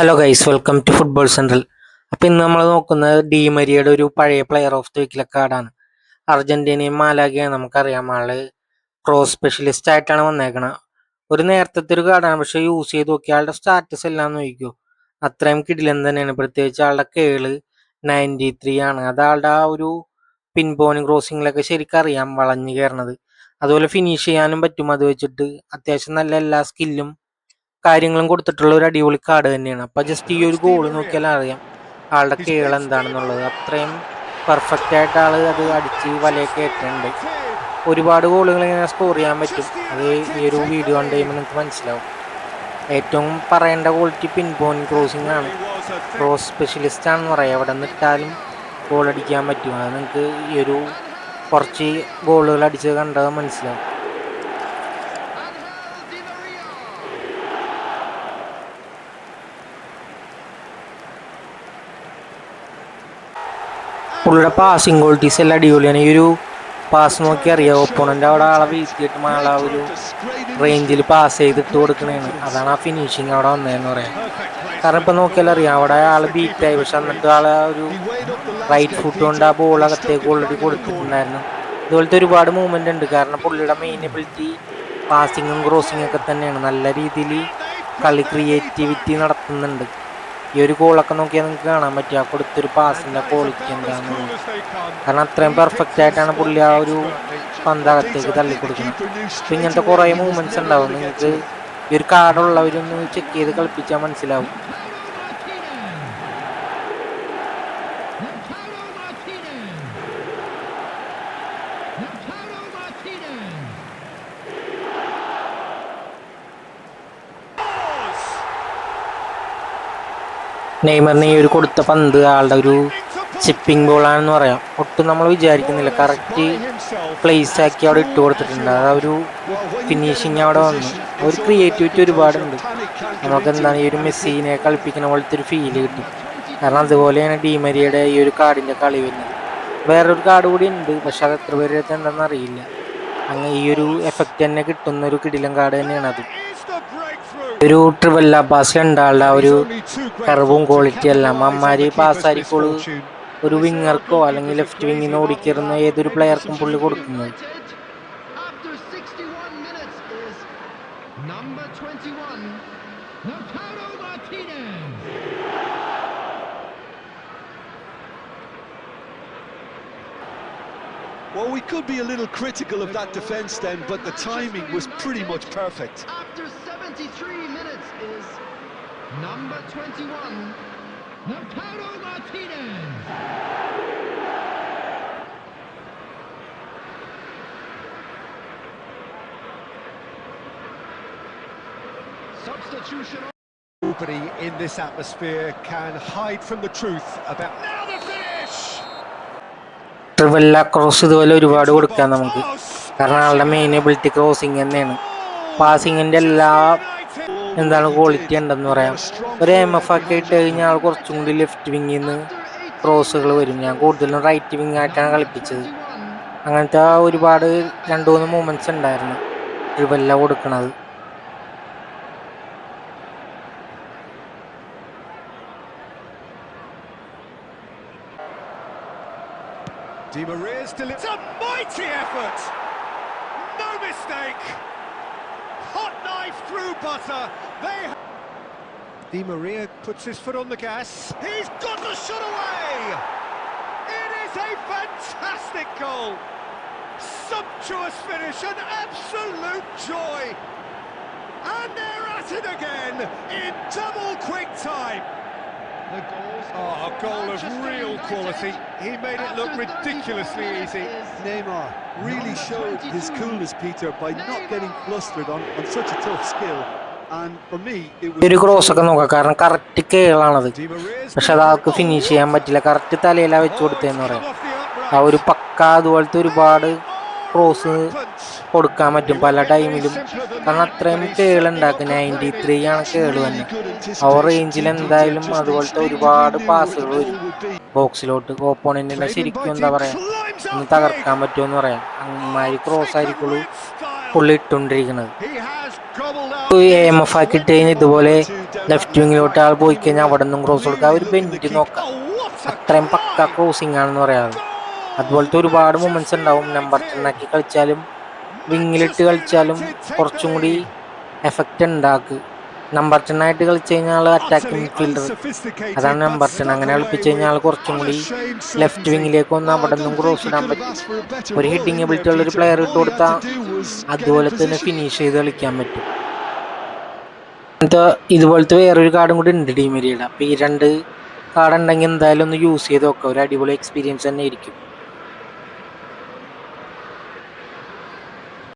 Hello guys welcome to football central അപ്പം ഇന്ന് നമ്മൾ നോക്കുന്നത് ഡി മരിയയുടെ ഒരു പഴയ പ്ലെയർ ഓഫ് ദി വീക്കിലെ കാർഡാണ് അർജന്റീനയും മാലാഗയാണ് നമുക്കറിയാം. ആൾ ക്രോസ് സ്പെഷ്യലിസ്റ്റ് ആയിട്ടാണ് വന്നേക്കണത് ഒരു നേരത്തെ ഒരു കാർഡാണ് പക്ഷെ യൂസ് ചെയ്ത് നോക്കി ആളുടെ സ്റ്റാറ്റസ് എല്ലാം നോക്കിക്കോ അത്രയും കിടിലെന്ന് തന്നെയാണ്. പ്രത്യേകിച്ച് ആളുടെ കേൾ നയന്റി ത്രീ ആണ്. അത് ആളുടെ ആ ഒരു പിൻ പോയിന്റ് ക്രോസിങ്ങിലൊക്കെ ശരിക്കും അറിയാം വളഞ്ഞു കയറണത് അതുപോലെ ഫിനിഷ് ചെയ്യാനും പറ്റും. അത് വെച്ചിട്ട് അത്യാവശ്യം നല്ല എല്ലാ സ്കില്ലും കാര്യങ്ങളും കൊടുത്തിട്ടുള്ള ഒരു അടിപൊളി കാർഡ് തന്നെയാണ്. അപ്പൊ ജസ്റ്റ് ഈ ഒരു ഗോൾ നോക്കിയാൽ അറിയാം ആളുടെ കേൾ എന്താണെന്നുള്ളത്. അത്രയും പെർഫെക്റ്റ് ആയിട്ട് ആൾ അത് അടിച്ച് വലയൊക്കെ ഏറ്റുണ്ട് ഒരുപാട് ഗോളുകൾ ഇങ്ങനെ സ്കോർ ചെയ്യാൻ പറ്റും. അത് ഈ ഒരു വീഡിയോ കണ്ട് കഴിയുമ്പോൾ നിങ്ങൾക്ക് മനസ്സിലാവും. ഏറ്റവും പറയേണ്ട ക്വാളിറ്റി പിൻ പോയിന്റ് ക്രോസിംഗ് ആണ്. ക്രോസ് സ്പെഷ്യലിസ്റ്റ് ആണെന്ന് പറയാം. എവിടെ നിന്നിട്ടാലും ഗോൾ അടിക്കാൻ പറ്റും. അത് നിങ്ങൾക്ക് ഈ ഒരു കുറച്ച് ഗോളുകൾ അടിച്ച് കണ്ടത് മനസ്സിലാവും. പുള്ളിയുടെ പാസിങ് ക്വാളിറ്റീസ് എല്ലാം അടിപൊളിയാണ്. ഈ ഒരു പാസ് നോക്കി അറിയാം. ഒപ്പോണന്റെ അവിടെ ആളെ വീഴ്ത്തിയിട്ട് ആളെ ഒരു റേഞ്ചിൽ പാസ് ചെയ്തിട്ട് കൊടുക്കണേന്ന് അതാണ് ആ ഫിനിഷിങ് അവിടെ വന്നതെന്ന് പറയാം. കാരണം ഇപ്പം നോക്കിയാൽ അറിയാം അവിടെ ആൾ ബീറ്റായി പക്ഷെ എന്നിട്ട് ആളെ ഒരു റൈറ്റ് ഫുട്ട് കൊണ്ട് ആ ബോൾ അകത്തേക്ക് ഓൾറെഡി കൊടുത്തിട്ടുണ്ടായിരുന്നു. ഇതുപോലത്തെ ഒരുപാട് മൂവ്മെന്റ് ഉണ്ട്. കാരണം പുള്ളിയുടെ മെയിൻ എബിലിറ്റി പാസിങ്ങും ക്രോസിങ്ങും ഒക്കെ തന്നെയാണ്. നല്ല രീതിയിൽ കളി ക്രിയേറ്റിവിറ്റി നടത്തുന്നുണ്ട്. ഈ ഒരു ഗോളൊക്കെ നോക്കിയാൽ നിങ്ങൾക്ക് കാണാൻ പറ്റും ആ കൊടുത്തൊരു പാസിന്റെ ക്വാളിറ്റി എന്താണെന്ന് കാരണം അത്രയും പെർഫെക്റ്റ് ആയിട്ടാണ് പുള്ളി ആ ഒരു പന്തകത്തേക്ക് തള്ളിക്കൊടുക്കുന്നത്. അപ്പൊ ഇങ്ങനത്തെ കുറേ മൂവ്മെന്റ്സ് ഉണ്ടാവും. നിങ്ങൾക്ക് ഈ ഒരു കാർഡുള്ളവരൊന്ന് ചെക്ക് ചെയ്ത് കളിപ്പിച്ചാൽ മനസ്സിലാവും. നെയ്മറിന് ഈ ഒരു കൊടുത്ത പന്ത് ആളുടെ ഒരു ചിപ്പിംഗ് ബോളാണെന്ന് പറയാം. ഒട്ടും നമ്മൾ വിചാരിക്കുന്നില്ല. കറക്റ്റ് പ്ലേസ് ആക്കി അവിടെ ഇട്ട് കൊടുത്തിട്ടുണ്ട്. ആ ഒരു ഫിനിഷിങ് അവിടെ വന്നു. ഒരു ക്രിയേറ്റിവിറ്റി ഒരുപാടുണ്ട്. നമുക്ക് എന്താണ് ഈ ഒരു മെസ്സിനെ കളിപ്പിക്കുന്ന പോലത്തെ ഒരു ഫീൽ കിട്ടും. കാരണം അതുപോലെയാണ് ഡീമരിയുടെ ഈ ഒരു കാർഡിന്റെ കളി വരുന്നത്. വേറൊരു കാർഡ് കൂടി ഉണ്ട്. പക്ഷെ അത് എത്ര പേര് എന്താണെന്ന് അറിയില്ല. അങ്ങനെ ഈ ഒരു എഫക്റ്റ് തന്നെ കിട്ടുന്ന ഒരു കിടിലം കാർഡ് തന്നെയാണ് അത്. ഒരു ട്രിവല്ല പാസിലുണ്ടാളുടെ ആ ഒരു കർവും ക്വാളിറ്റി എല്ലാം അമ്മാര് പാസ്സായിരിക്കോ ഒരു വിങ്ങർക്കോ അല്ലെങ്കിൽ ലെഫ്റ്റ് വിങ്ങിന്ന് ഓടിക്കിരുന്ന ഏതൊരു പ്ലെയർക്കും പുള്ളി കൊടുക്കുന്നത് Well, we could be a little critical of that defense then, but the timing was pretty much perfect. After seven 73 minutes is number 21, Lautaro Martinez. Substitution. Nobody in this atmosphere can hide from the truth about. Now the finish! ട്രിവല്ല cross ഇതുപോലെ ഒരുപാട് കൊടുക്കാം നമുക്ക് കാരണം ആളുടെ main ability crossing തന്നെയാണ് പാസിങ്ങിന്റെ എല്ലാ എന്താണ് ക്വാളിറ്റി ഉണ്ടെന്ന് പറയാം ഒരു എം എഫ് ഒക്കെ ഇട്ട് കഴിഞ്ഞാൽ ആൾ കുറച്ചും കൂടി ലെഫ്റ്റ് വിങ്ങിൽ നിന്ന് ക്രോസുകൾ വരും ഞാൻ കൂടുതലും റൈറ്റ് വിങ് ആയിട്ടാണ് കളിപ്പിച്ചത് അങ്ങനത്തെ ഒരുപാട് രണ്ട് മൂന്ന് മൂമെന്റ്സ് ഉണ്ടായിരുന്നു ട്രിവല്ല കൊടുക്കണത് Di Maria's delivered. It's a mighty effort! No mistake! Hot knife through butter. They. Di Maria puts his foot on the gas. He's got the shot away! It is a fantastic goal! Sumptuous finish, an absolute joy! And they're at it again in double quick time. The goals. Oh, a goal of real United quality. He made it look ridiculously easy. Neymar really showed his coolness, Peter, by not getting flustered on, on such a tough skill. And for me, it was ഒരു cross ഒക്കെ നോക്കാം കാരണം correct കേളാണത് പക്ഷെ അത് ആൾക്ക് finish ചെയ്യാൻ പറ്റില്ല correct തലയിലാണ് വെച്ചു കൊടുത്തതെന്ന് പറയാം ആ ഒരു പക്ക അതുപോലത്തെ ഒരുപാട് ക്രോസ് കൊടുക്കാൻ പറ്റും പല ടൈമിലും കാരണം അത്രയും കേളുണ്ടാക്കും നയന്റി ത്രീ ആണ് കേൾ തന്നെ. ആ റേഞ്ചിൽ എന്തായാലും അതുപോലത്തെ ഒരുപാട് പാസുകൾ വരും. ബോക്സിലോട്ട് ഓപ്പോണന്റിനെ ശരിക്കും എന്താ പറയാ ഒന്ന് തകർക്കാൻ പറ്റുമെന്ന് പറയാം. അങ്ങനെ ക്രോസ് ആയിരിക്കുള്ളൂ പുള്ളി ഇട്ടുകൊണ്ടിരിക്കുന്നത് എം എഫ് ആക്കി ഇട്ട് കഴിഞ്ഞാൽ ഇതുപോലെ ലെഫ്റ്റ് വിങ്ങിലോട്ട് ആൾ പോയി കഴിഞ്ഞാൽ അവിടെ നിന്നും ക്രോസ് കൊടുക്കുക ഒരു ബെഞ്ച് നോക്കാം. അത്രയും പക്ക ക്രോസിംഗ് ആണെന്ന് പറയാറ് അതുപോലത്തെ ഒരുപാട് മൂമെന്റ്സ് ഉണ്ടാവും. നമ്പർ ടെണ്ണാക്കി കളിച്ചാലും വിങ്ങിലിട്ട് കളിച്ചാലും കുറച്ചും കൂടി എഫക്റ്റ് ഉണ്ടാക്കുക നമ്പർ ടെൻ ആയിട്ട് കളിച്ചു കഴിഞ്ഞാൽ അറ്റാക്കിംഗ് ഫീൽഡർ അതാണ് നമ്പർ ടെൻ അങ്ങനെ കളിപ്പിച്ചു കഴിഞ്ഞാൽ കുറച്ചും കൂടി ലെഫ്റ്റ് വിങ്ങിലേക്ക് ഒന്ന് അവിടെ നിന്നും ക്രോസ് ഇടാൻ പറ്റും. ഒരു ഹിറ്റിംഗ് എബിലിറ്റി ഉള്ള ഒരു പ്ലെയർ ഇട്ട് കൊടുത്താൽ അതുപോലെ തന്നെ ഫിനിഷ് ചെയ്ത് കളിക്കാൻ പറ്റും. ഇതുപോലത്തെ വേറൊരു കാർഡും കൂടി ഉണ്ട് ടീമേരിയുടെ അപ്പോൾ ഈ രണ്ട് കാർഡ് ഉണ്ടെങ്കിൽ എന്തായാലും ഒന്ന് യൂസ് ചെയ്ത് നോക്കാം. ഒരു അടിപൊളി എക്സ്പീരിയൻസ് തന്നെ ആയിരിക്കും.